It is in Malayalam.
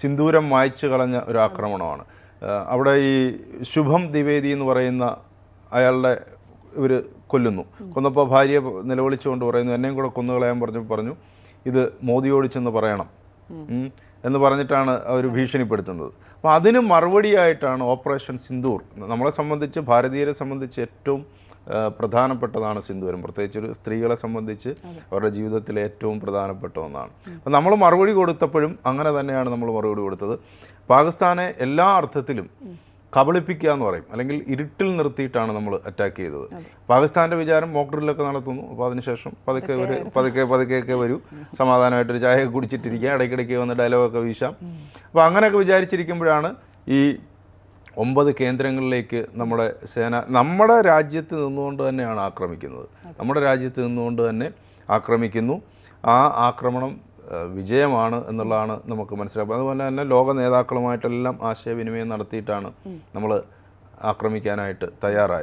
സിന്ദൂരം മായ്ച്ചു കളഞ്ഞ ഒരു ആക്രമണമാണ്. അവിടെ ഈ ശുഭം ദ്വിവേദി എന്ന് പറയുന്ന അയാളുടെ ഇവർ കൊല്ലുന്നു. കൊന്നപ്പോൾ ഭാര്യ നിലവിളിച്ചുകൊണ്ട് പറയുന്നു എന്നെയും കൂടെ കൊന്നുകളയാൻ പറഞ്ഞു പറഞ്ഞു. ഇത് മോദിയോട് ചെന്ന് പറയണം. എന്ന് പറഞ്ഞിട്ടാണ് അവർ ഭീഷണിപ്പെടുത്തുന്നത്. അപ്പോൾ അതിന് മറുപടിയായിട്ടാണ് ഓപ്പറേഷൻ സിന്ദൂർ. നമ്മളെ സംബന്ധിച്ച് ഭാരതീയരെ സംബന്ധിച്ച് ഏറ്റവും പ്രധാനപ്പെട്ടതാണ് സിന്ദൂരം. പ്രത്യേകിച്ച് ഒരു സ്ത്രീകളെ സംബന്ധിച്ച് അവരുടെ ജീവിതത്തിലെ ഏറ്റവും പ്രധാനപ്പെട്ട ഒന്നാണ്. അപ്പം നമ്മൾ മറുപടി കൊടുത്തപ്പോഴും അങ്ങനെ തന്നെയാണ് നമ്മൾ മറുപടി കൊടുത്തത്. പാകിസ്ഥാനെ എല്ലാ അർത്ഥത്തിലും കബളിപ്പിക്കുക എന്ന് പറയും. അല്ലെങ്കിൽ ഇരുട്ടിൽ നിർത്തിയിട്ടാണ് നമ്മൾ അറ്റാക്ക് ചെയ്തത്. പാകിസ്ഥാന്റെ വിചാരം മോക്ക് ഡ്രില്ലൊക്കെ നടത്തുന്നു. അപ്പോൾ അതിനുശേഷം പതുക്കെ ഒരു പതുക്കെ പതുക്കെയൊക്കെ വരൂ. സമാധാനമായിട്ടൊരു ചായ കുടിച്ചിട്ടിരിക്കുക. ഇടയ്ക്കിടയ്ക്ക് വന്ന് ഡയലോഗൊക്കെ വീശാം. അപ്പോൾ അങ്ങനെയൊക്കെ വിചാരിച്ചിരിക്കുമ്പോഴാണ് ഈ ഒമ്പത് കേന്ദ്രങ്ങളിലേക്ക് നമ്മുടെ സേന നമ്മുടെ രാജ്യത്ത് നിന്നുകൊണ്ട് തന്നെയാണ് ആക്രമിക്കുന്നത്. നമ്മുടെ രാജ്യത്ത് നിന്നുകൊണ്ട് തന്നെ ആക്രമിക്കുന്നു. ആ ആക്രമണം വിജയമാണ് എന്നുള്ളതാണ് നമുക്ക് മനസ്സിലാക്കുക അതുപോലെ തന്നെ ലോക നേതാക്കളുമായിട്ടെല്ലാം ആശയവിനിമയം നടത്തിയിട്ടാണ് നമ്മൾ ആക്രമിക്കാനായിട്ട് തയ്യാറായത്.